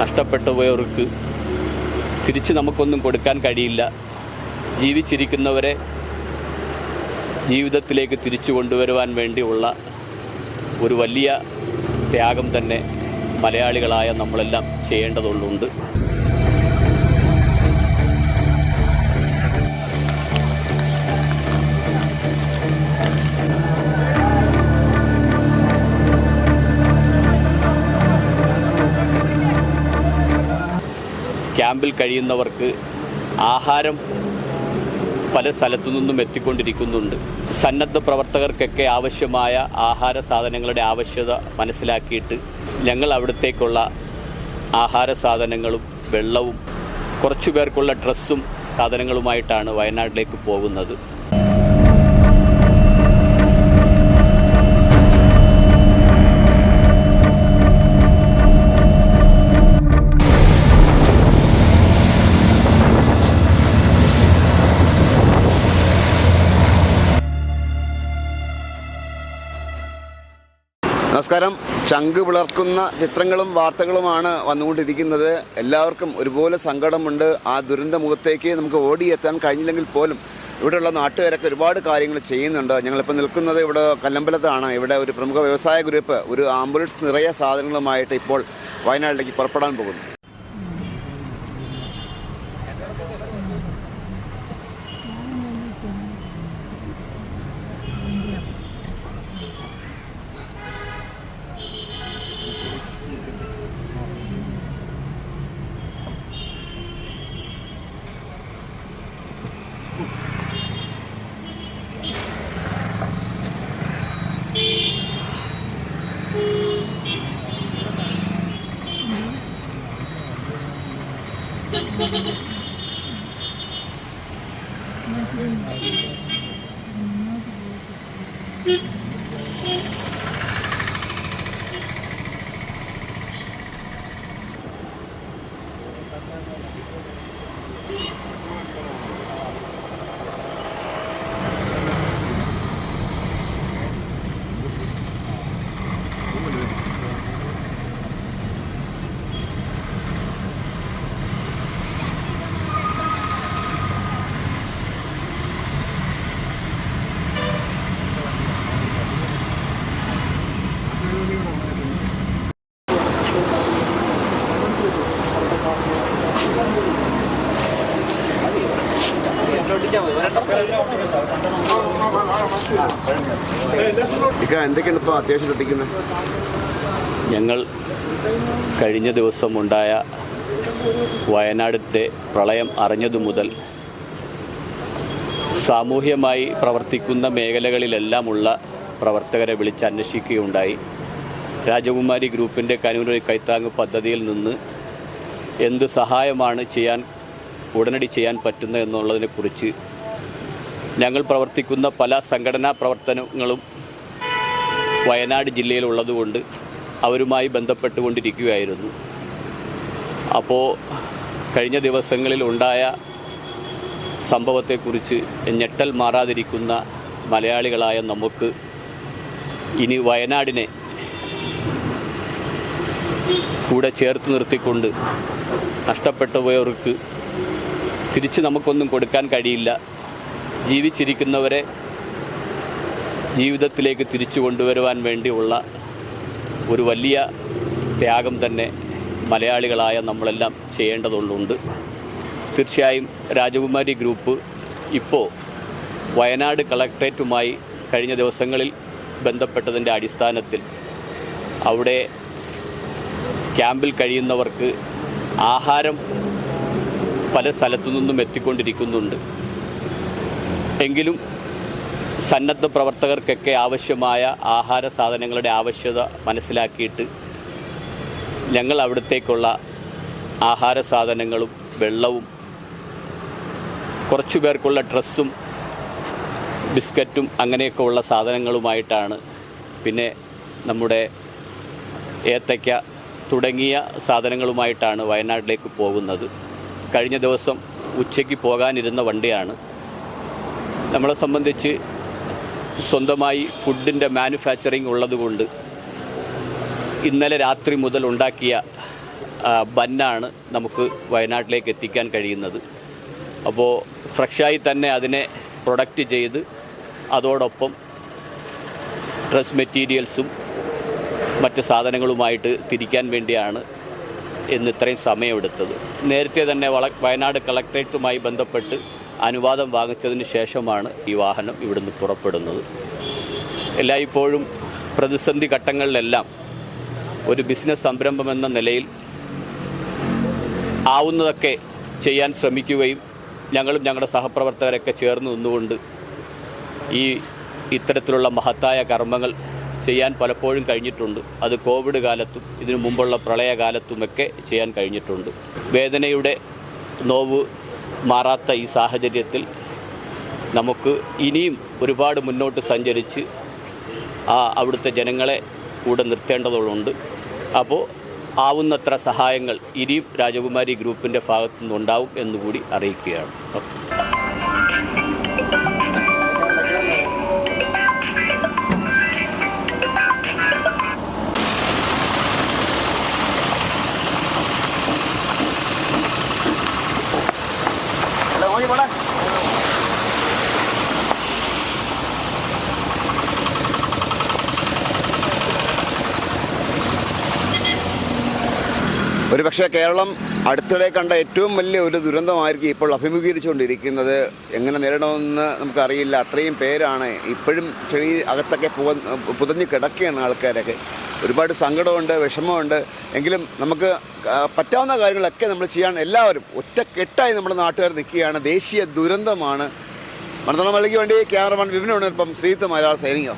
നഷ്ടപ്പെട്ടു പോയവർക്ക് തിരിച്ച് നമുക്കൊന്നും കൊടുക്കാൻ കഴിയില്ല. ജീവിച്ചിരിക്കുന്നവരെ ജീവിതത്തിലേക്ക് തിരിച്ചു കൊണ്ടുവരുവാൻ വേണ്ടിയുള്ള ഒരു വലിയ ത്യാഗം തന്നെ മലയാളികളായ നമ്മളെല്ലാം ചെയ്യേണ്ടതുള്ളുണ്ട് ക്യാമ്പിൽ കഴിയുന്നവർക്ക് ആഹാരം പല സ്ഥലത്തു നിന്നും എത്തിക്കൊണ്ടിരിക്കുന്നുണ്ട്. സന്നദ്ധ പ്രവർത്തകർക്കൊക്കെ ആവശ്യമായ ആഹാര സാധനങ്ങളുടെ ആവശ്യത മനസ്സിലാക്കിയിട്ട് ഞങ്ങൾ അവിടത്തേക്കുള്ള ആഹാര സാധനങ്ങളും വെള്ളവും കുറച്ചു പേർക്കുള്ള ഡ്രസ്സും സാധനങ്ങളുമായിട്ടാണ് വയനാട്ടിലേക്ക് പോകുന്നത്. നമസ്കാരം. ചങ്ക് പിളർക്കുന്ന ചിത്രങ്ങളും വാർത്തകളുമാണ് വന്നുകൊണ്ടിരിക്കുന്നത്. എല്ലാവർക്കും ഒരുപോലെ സങ്കടമുണ്ട്. ആ ദുരന്ത മുഖത്തേക്ക് നമുക്ക് ഓടിയെത്താൻ കഴിഞ്ഞില്ലെങ്കിൽ പോലും ഇവിടെയുള്ള നാട്ടുകാരൊക്കെ ഒരുപാട് കാര്യങ്ങൾ ചെയ്യുന്നുണ്ട്. ഞങ്ങളിപ്പോൾ നിൽക്കുന്നത് ഇവിടെ കല്ലമ്പലത്താണ്. ഇവിടെ ഒരു പ്രമുഖ വ്യവസായ ഗ്രൂപ്പ് ഒരു ആംബുലൻസ് നിറയെ സാധനങ്ങളുമായിട്ട് ഇപ്പോൾ വയനാട്ടിലേക്ക് പുറപ്പെടാൻ പോകുന്നു. Thank you. ഇക്ക എന്തൊക്കെയാണ് ഇപ്പോൾ അത്യാവശ്യം ശ്രദ്ധിക്കുന്നത് ഞങ്ങൾ കഴിഞ്ഞ ദിവസം ഉണ്ടായ വയനാടിന്റെ പ്രളയം അറിഞ്ഞതു മുതൽ സാമൂഹ്യമായി പ്രവർത്തിക്കുന്ന മേഖലകളിലെല്ലാമുള്ള പ്രവർത്തകരെ വിളിച്ച് അന്വേഷിക്കുകയുണ്ടായി. രാജകുമാരി ഗ്രൂപ്പിന്റെ കനൂരി കൈത്താങ് പദ്ധതിയിൽ നിന്ന് എന്ത് സഹായമാണ് ചെയ്യാൻ ഉടനടി ചെയ്യാൻ പറ്റുന്നത് എന്നുള്ളതിനെക്കുറിച്ച് ഞങ്ങൾ പ്രവർത്തിക്കുന്ന പല സംഘടനാ പ്രവർത്തനങ്ങളും വയനാട് ജില്ലയിലുള്ളതുകൊണ്ട് അവരുമായി ബന്ധപ്പെട്ടുകൊണ്ടിരിക്കുകയായിരുന്നു. അപ്പോൾ കഴിഞ്ഞ ദിവസങ്ങളിൽ ഉണ്ടായ സംഭവത്തെക്കുറിച്ച് ഞെട്ടൽ മാറാതിരിക്കുന്ന മലയാളികളായ നമുക്ക് ഇനി വയനാടിനെ കൂടെ ചേർത്ത് നിർത്തിക്കൊണ്ട് നഷ്ടപ്പെട്ടു പോയവർക്ക് തിരിച്ച് നമുക്കൊന്നും കൊടുക്കാൻ കഴിയില്ല. ജീവിച്ചിരിക്കുന്നവരെ ജീവിതത്തിലേക്ക് തിരിച്ചു കൊണ്ടുവരുവാൻ വേണ്ടിയുള്ള ഒരു വലിയ ത്യാഗം തന്നെ മലയാളികളായ നമ്മളെല്ലാം ചെയ്യേണ്ടതുള്ളുണ്ട് തീർച്ചയായും രാജകുമാരി ഗ്രൂപ്പ് ഇപ്പോൾ വയനാട് കളക്ട്രേറ്റുമായി കഴിഞ്ഞ ദിവസങ്ങളിൽ ബന്ധപ്പെട്ടതിന്റെ അടിസ്ഥാനത്തിൽ അവിടെ ക്യാമ്പിൽ കഴിയുന്നവർക്ക് ആഹാരം പല സ്ഥലത്തു നിന്നും എത്തിക്കൊണ്ടിരിക്കുന്നുണ്ട്. എങ്കിലും സന്നദ്ധ പ്രവർത്തകർക്കൊക്കെ ആവശ്യമായ ആഹാര സാധനങ്ങളുടെ ആവശ്യത മനസ്സിലാക്കിയിട്ട് ഞങ്ങൾ അവിടത്തേക്കുള്ള ആഹാര സാധനങ്ങളും വെള്ളവും കുറച്ചു പേർക്കുള്ള ഡ്രസ്സും ബിസ്ക്കറ്റും അങ്ങനെയൊക്കെ ഉള്ള സാധനങ്ങളുമായിട്ടാണ് പിന്നെ നമ്മുടെ ഏത്തയ്ക്ക തുടങ്ങിയ സാധനങ്ങളുമായിട്ടാണ് വയനാട്ടിലേക്ക് പോകുന്നത്. കഴിഞ്ഞ ദിവസം ഉച്ചയ്ക്ക് പോകാനിരുന്ന വണ്ടിയാണ്. നമ്മളെ സംബന്ധിച്ച് സ്വന്തമായി ഫുഡിന്റെ മാനുഫാക്ചറിങ് ഉള്ളതുകൊണ്ട് ഇന്നലെ രാത്രി മുതൽ ഉണ്ടാക്കിയ ബന്നാണ് നമുക്ക് വയനാട്ടിലേക്ക് എത്തിക്കാൻ കഴിയുന്നത്. അപ്പോൾ ഫ്രഷായി തന്നെ അതിനെ പ്രൊഡക്റ്റ് ചെയ്ത് അതോടൊപ്പം ഡ്രസ് മെറ്റീരിയൽസും മറ്റ് സാധനങ്ങളുമായിട്ട് തിരിക്കാൻ വേണ്ടിയാണ് ഇന്ന് ഇത്രയും സമയമെടുത്തത്. നേരത്തെ തന്നെ വയനാട് കളക്ട്രേറ്റുമായി ബന്ധപ്പെട്ട് അനുവാദം വാങ്ങിച്ചതിന് ശേഷമാണ് ഈ വാഹനം ഇവിടുന്ന് പുറപ്പെടുന്നത്. എല്ലായ്പ്പോഴും പ്രതിസന്ധി ഘട്ടങ്ങളിലെല്ലാം ഒരു ബിസിനസ് സംരംഭം എന്ന നിലയിൽ ആവുന്നതൊക്കെ ചെയ്യാൻ ശ്രമിക്കുകയും ഞങ്ങളും ഞങ്ങളുടെ സഹപ്രവർത്തകരൊക്കെ ചേർന്ന് നിന്നുകൊണ്ട് ഈ ഇത്തരത്തിലുള്ള മഹത്തായ കർമ്മങ്ങൾ ചെയ്യാൻ പലപ്പോഴും കഴിഞ്ഞിട്ടുണ്ട്. അത് കോവിഡ് കാലത്തും ഇതിനു മുമ്പുള്ള പ്രളയകാലത്തുമൊക്കെ ചെയ്യാൻ കഴിഞ്ഞിട്ടുണ്ട്. വേദനയുടെ നോവ് മാറാത്ത ഈ സാഹചര്യത്തിൽ നമുക്ക് ഇനിയും ഒരുപാട് മുന്നോട്ട് സഞ്ചരിച്ച് ആ അവിടുത്തെ ജനങ്ങളെ കൂടെ നിർത്തേണ്ടതുണ്ട്. അപ്പോൾ ആവുന്നത്ര സഹായങ്ങൾ ഇനിയും രാജകുമാരി ഗ്രൂപ്പിന്റെ ഭാഗത്തു നിന്നുണ്ടാവും എന്നുകൂടി അറിയിക്കുകയാണ്. ഒരുപക്ഷെ കേരളം അടുത്തിടെ കണ്ട ഏറ്റവും വലിയ ഒരു ദുരന്തമായിരിക്കും ഇപ്പോൾ അഭിമുഖീകരിച്ചുകൊണ്ടിരിക്കുന്നത്. എങ്ങനെ നേരിടണമെന്ന് നമുക്കറിയില്ല. അത്രയും പേരാണ് ഇപ്പോഴും ചെളി അകത്തൊക്കെ പുക പുതഞ്ഞ് കിടക്കുകയാണ് ആൾക്കാരൊക്കെ. ഒരുപാട് സങ്കടമുണ്ട് വിഷമമുണ്ട്. എങ്കിലും നമുക്ക് പറ്റാവുന്ന കാര്യങ്ങളൊക്കെ നമ്മൾ ചെയ്യാൻ എല്ലാവരും ഒറ്റക്കെട്ടായി നമ്മുടെ നാട്ടുകാർ നിൽക്കുകയാണ്. ദേശീയ ദുരന്തമാണ്. മണത്തണ വേണ്ടി ക്യാമറമാൻ വിപിനോടൊപ്പം ശ്രീത്ത് മലയാള സൈനിക